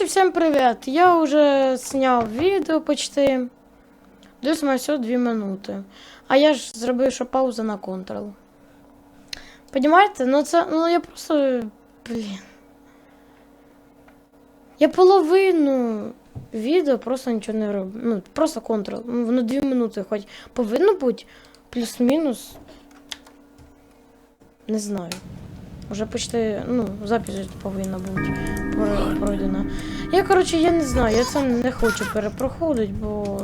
Коротше, всім привіт. Я вже зняв відео почти. Десь має всього 2 минути. А я ж зробив, що пауза на контрол. Понімаєте? Ну це. Ну я просто. Блін. Я половину відео просто нічого не роблю. Ну, просто контрол. Ну, Воно 2 минути хоч повинно бути. Плюс-мінус. Не знаю. Уже почти, ну, запись повинна бути пройдена. Я, коротше, я не знаю, я це не хочу перепроходити, бо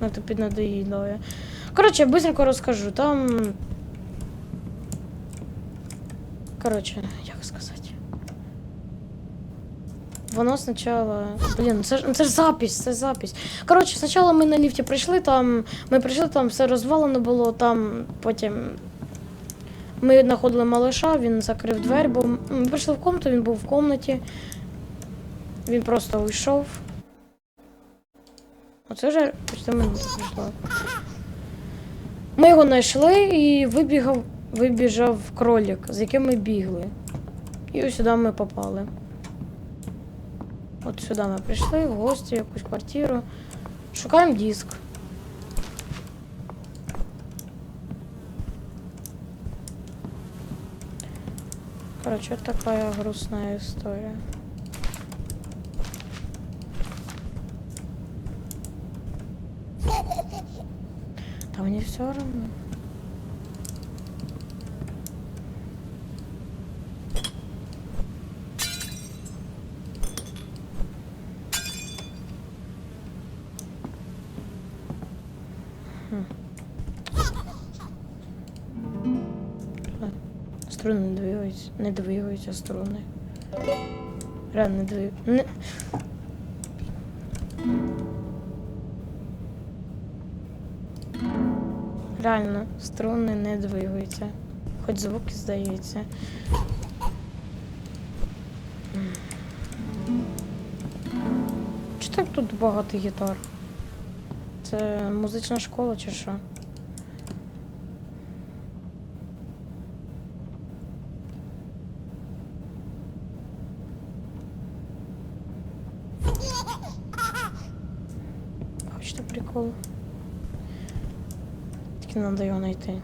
ну, це піднадоїдає. Коротше, быстренько розкажу. Там. Коротше, як сказати. Воно спочатку. Блін, це ж це ж запись, це запись. Коротше, спочатку ми на ліфті прийшли, там. Ми прийшли, там все розвалено було, там потім ми знаходили малыша, він закрив двері, бо ми прийшли в комнату, він був в комнаті. Він просто уйшов. Оце вже почти минута пройшла. Ми його знайшли і вибігав, вибіжав кролик, з яким ми бігли. І ось сюди ми попали. От сюди ми прийшли, в гості, якусь квартиру. Шукаємо диск. Короче, вот такая грустная история. Да мне все равно. Двигаються струни. Реально. Не... Реально, струни не двигаються. Хоч звуки здаються. Чи так тут багато гітар? Це музична школа чи що? Хочете прикол? Тільки треба його знайти.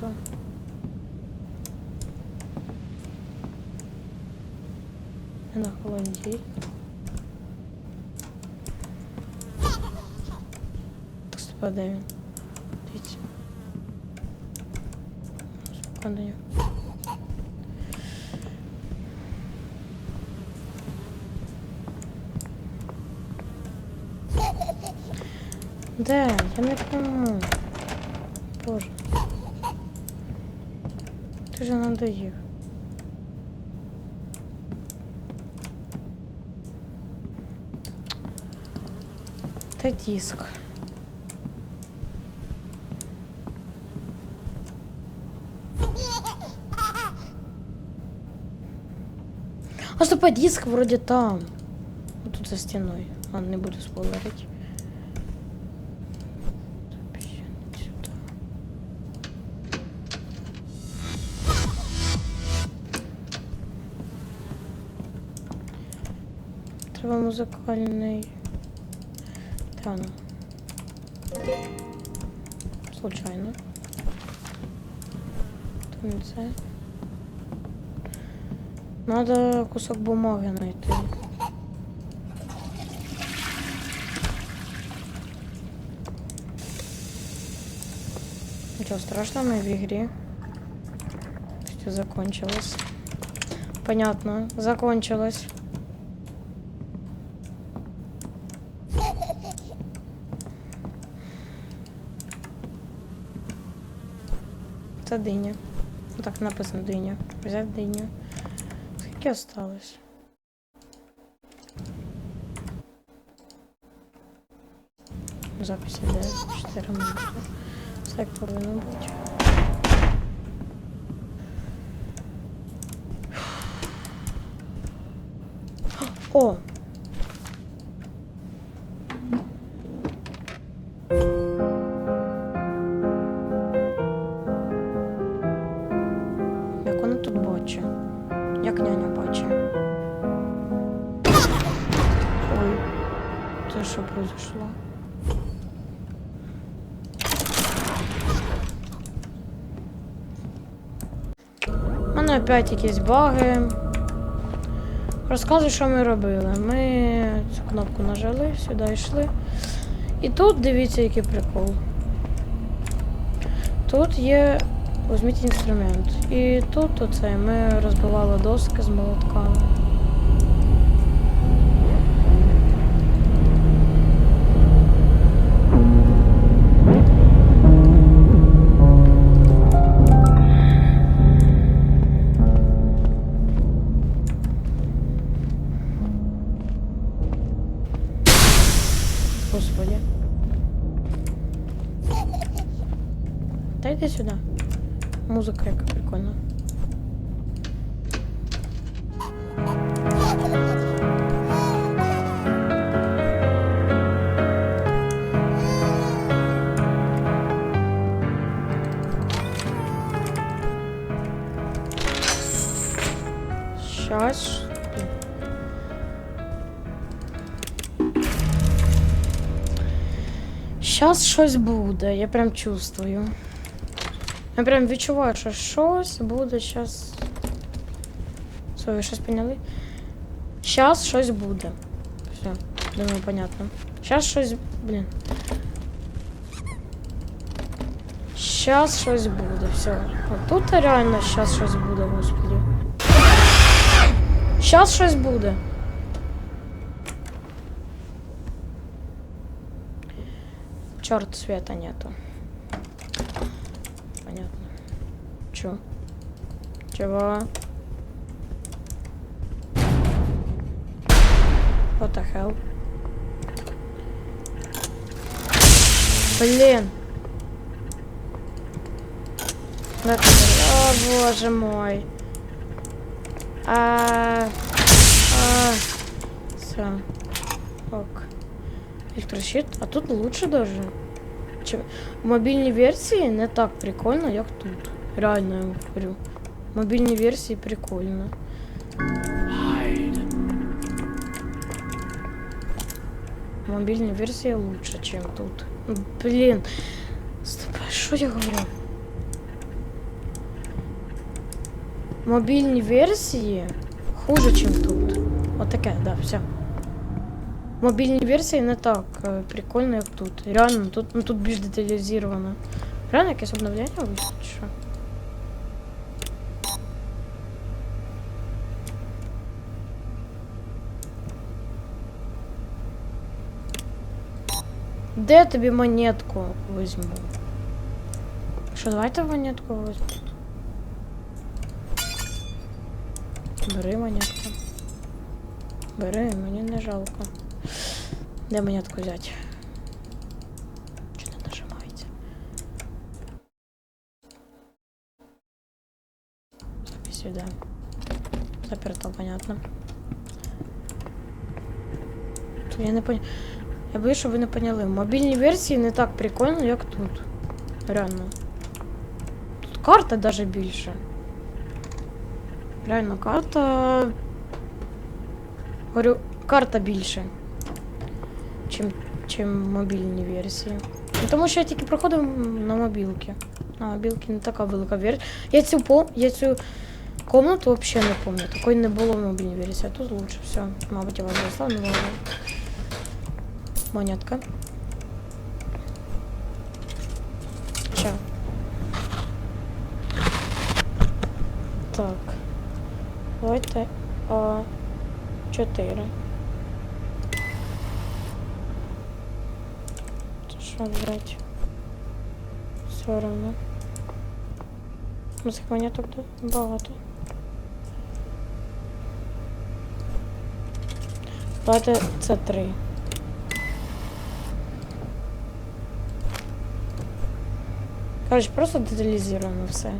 цього. Не на холодій. Так спаде він. Дивіться. Спадає. Де? Я не пойму. Боже. Ти же надоїв. Та диск. А стоп, а диск вроде там. Вот тут за стеной. Ладно, не буду спойлерить. Треба музикальний. Та ну. Случайно. То. Надо кусок бумаги знайти. Ничего страшного, мы в игре. Все закончилось. Понятно, закончилось. Це диня. Ну, Так написано диня. Взяти диню. Скільки осталось? Запись іде 4 минути. Все як повинно бути. О! Опять якісь баги. Розказую, що ми робили. Ми цю кнопку нажали, сюди йшли. І тут дивіться, який прикол. Тут є. Візьміть інструмент. І тут оце ми розбивали доски з молотками. Щас щось буде, я прям чувствую. Я прям відчуваю, що щось буде щас. Що, ви щось поняли? Щас щось буде. Все, думаю, понятно. Щас щось. Блін. Щас щось буде, все. От тут реально щас щось буде, господи. Щас щось буде. Черт, света нету. Понятно. Чё? Чего? What the hell? Блин. О, боже мой. А, а, все. Ок. Электрощит. А тут лучше даже. Чем... В мобільній версії не так прикольно, як тут. Реально я говорю. В мобільній версії прикольно. В мобільній версії лучше, чем тут. Ну, Блін. Стоп, що я говорю? В мобільній версії хуже, чем тут. Отаке, да, все. Мобільній версії не так е, прикольно, як тут. Реально, тут, ну, тут більш деталізовано. Реально якесь обновлення вийшло, чи що? Де я тобі монетку візьму? Що, давайте монетку візьму. Бери монетку. Бери, мені не жалко. Де монетку взяти? Чи не нажимається? Тобі сюди. Заперто, понятно. Я не понял. Я боюсь, що ви не поняли. В мобільній версії не так прикольно, як тут. Реально. Тут карта даже більше. Реально, карта. Говорю, карта більше чим мобільні версії. Тому що я тільки проходив на мобілки. На мобілки не така велика версія. Я цю по... я цю комнату взагалі не пам'ятаю. Такої не було в мобільній версії, а тут лучше все. Мабуть, я вас заставила, але... Монетка. Ща. Так. Давайте А4. брать. Все равно. Москва тобто багато. Плата це три. Короче, просто деталізуємо все.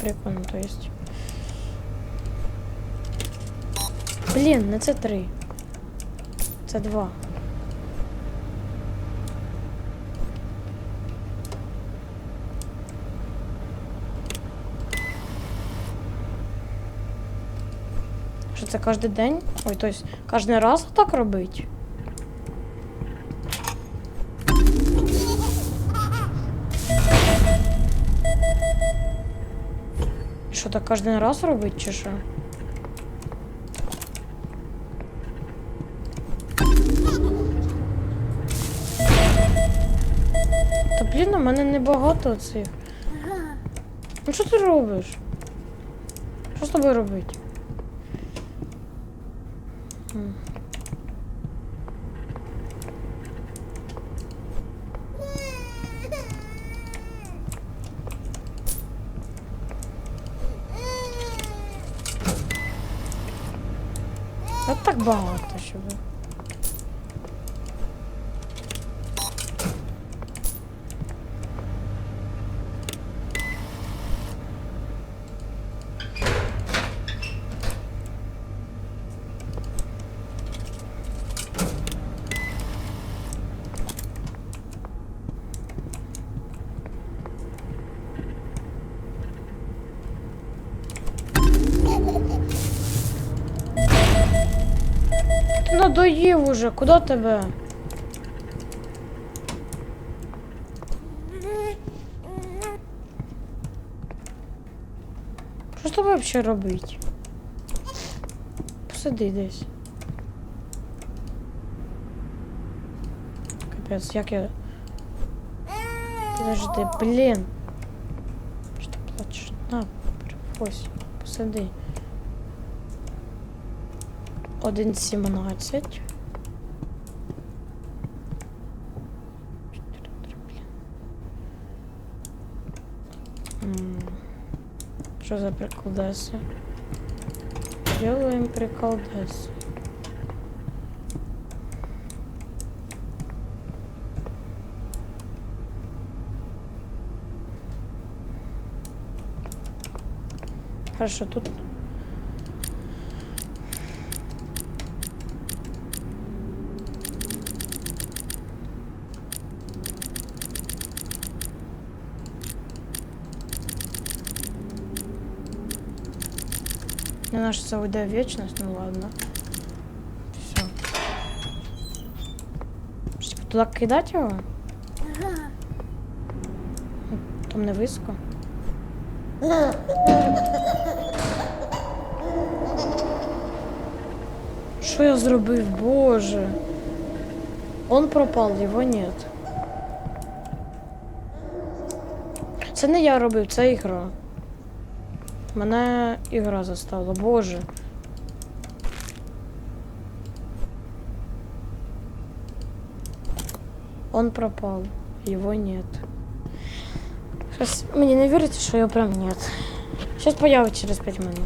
Прикольно, то есть. Блин, на це три. Це два. Що це кожен день? Ой, тобто кожен раз так робить? Що так кожен раз робить, чи що? Та блін, у мене небагато цих. Ну що ти робиш? Що з тобою робити? М. Так багато, щоб. Ти уже, куди тебе? Що з тобою взагалі робить? Посиди десь. Капець, як я. Подожди, блін. Що ти плачеш? На, ось, посиди. 1.17. Що за приколдеси? Делаем приколдесы. Хорошо, тут Не наша це уйде в вічність, ну ладно. Все. Що, типу, туди кидати його? Там не високо. Що я зробив, боже? Он пропал, його нет. Це не я робив, це ігра. Мене ігра заставила, боже. Он пропал, его нет. Сейчас мне не верите, что его прям нет. Сейчас появится через пять минут.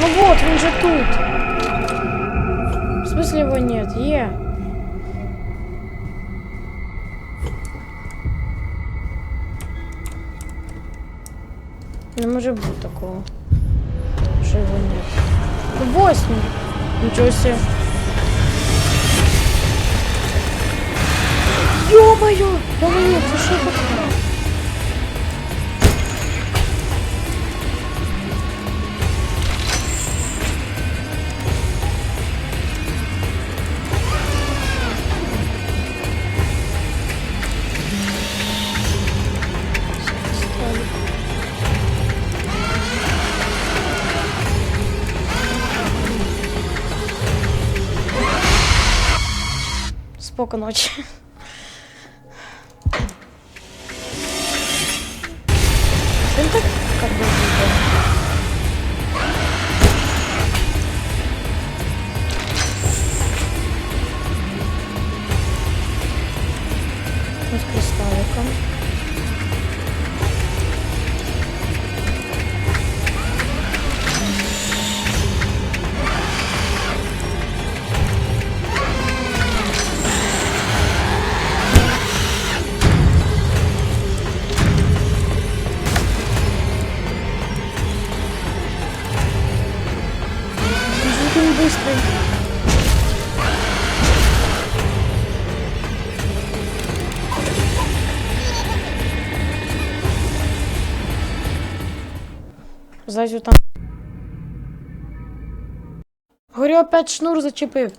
Ну вот, он же тут если его нет? Е. Не может быть такого, что его нет. Восемь. Ничего себе. Ё-моё! Да нет, ты что такое? Ночи. Він Зайцю там. говорю, опять шнур зачепив.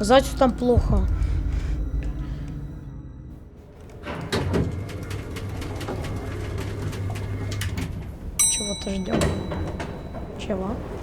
Зайцю там плохо. Чего-то ждем. Чего? Привет.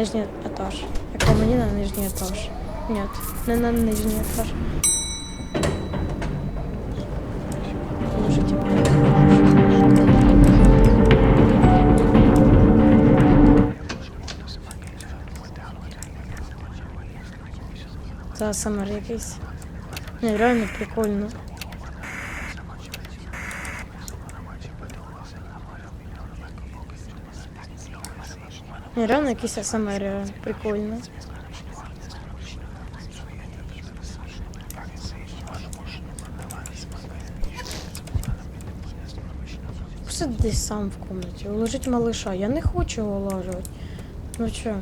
На нижній етаж. Як мені на нижній етаж. Ні, не на нижній етаж. Це АСМР якийсь. Не, реально прикольно. Не, реально якийсь АСМР прикольно. Сиди сам в комнаті, уложить малыша. Я не хочу улажувати. Ну чо?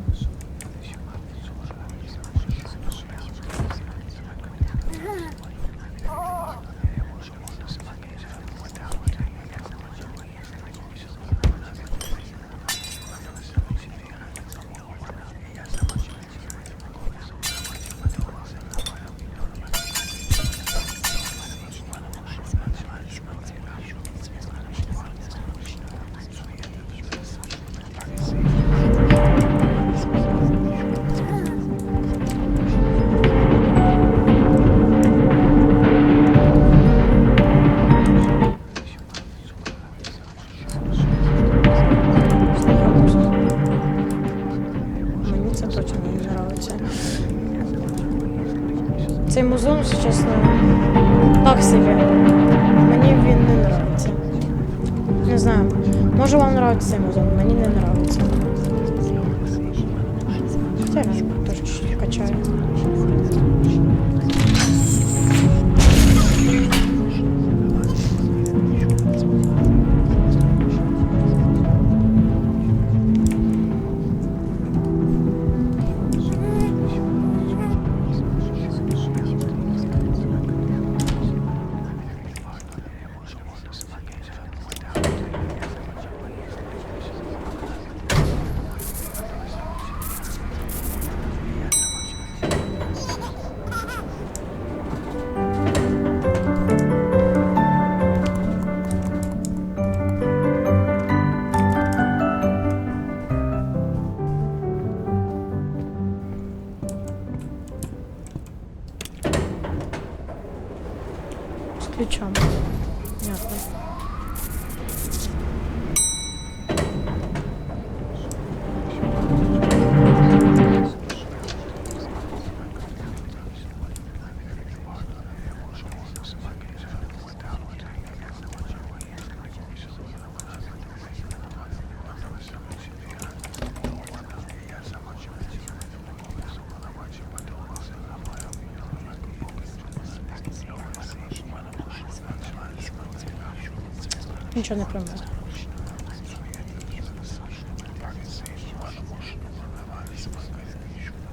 Нічого не прийму.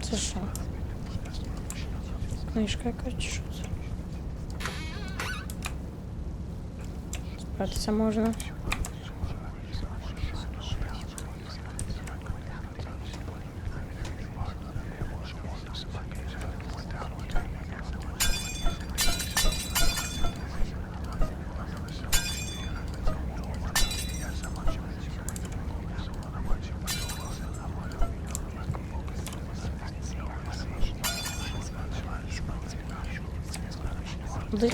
Це що? Книжка якась чи що це? Спратися можна. Дай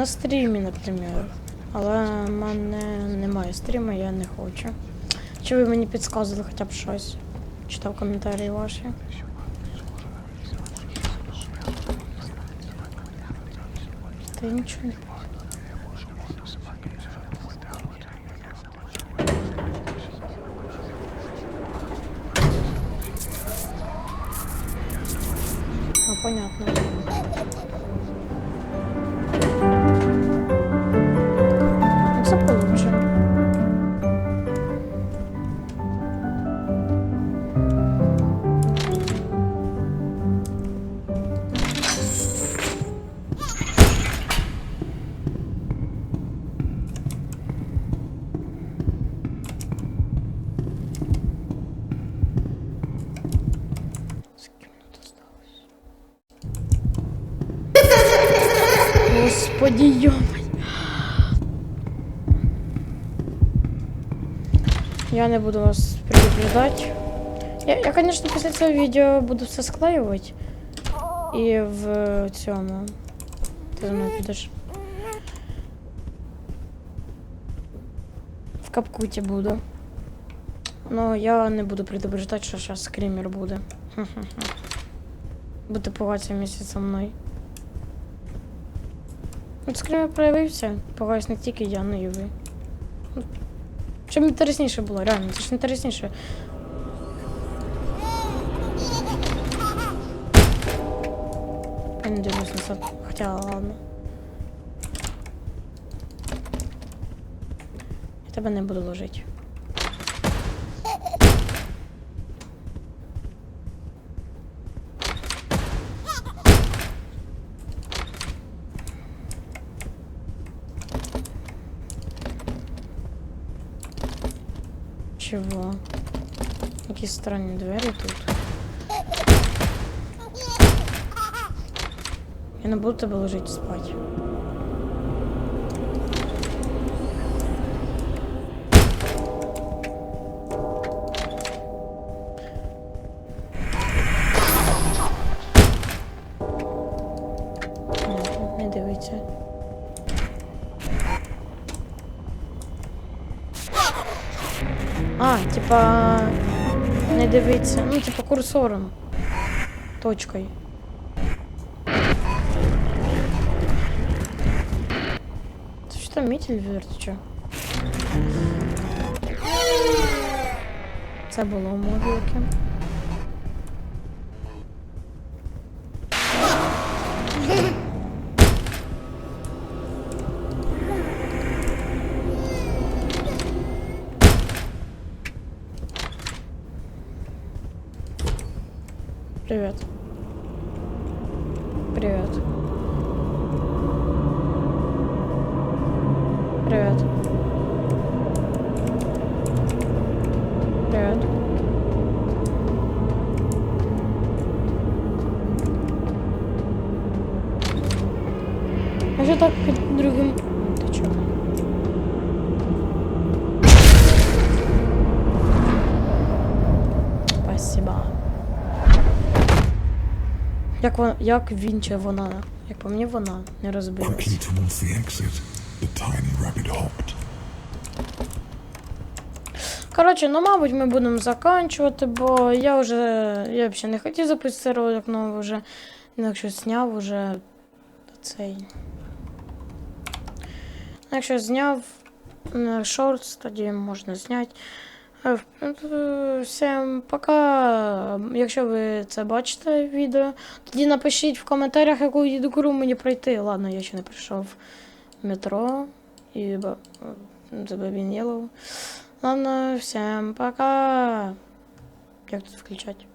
на стрімі, наприклад. Але в мене немає стріму, я не хочу. Чи ви мені підказували хоча б щось? Читав коментарі ваші. Та нічого не Я не буду вас предупреждать. Я, я, конечно, після цього відео буду все склеювати. І в цьому. Ти за мною підеш. В капкуті буду. Но я не буду предупреждать, що зараз скример буде. Буде пугатися місяць со мною. От скример проявився, пугаюсь не тільки я, но і ви. Щоб інтересніше було, реально, це ж інтересніше. Я не дивлюсь назад, хоча ладно. Я тебе не буду ложити. Чого? Якісь странні двері тут. Я на будто бы ложить спати. Курсором. Точкою. Це що там мітель вертича? Це було у могилки. Як, вон, як він чи вона? Як по мені вона не розбилась. Коротше, ну мабуть, ми будемо заканчувати, бо я вже. Я взагалі не хотів записати ролик, але вже якщо зняв уже цей. Якщо зняв е, шортс, тоді можна зняти. Е, е, Всім пока. Якщо ви це бачите відео, тоді напишіть в коментарях, яку їду мені пройти. Ладно, я ще не прийшов в метро і ба- The Baby. Ладно, всем пока. Як тут включать?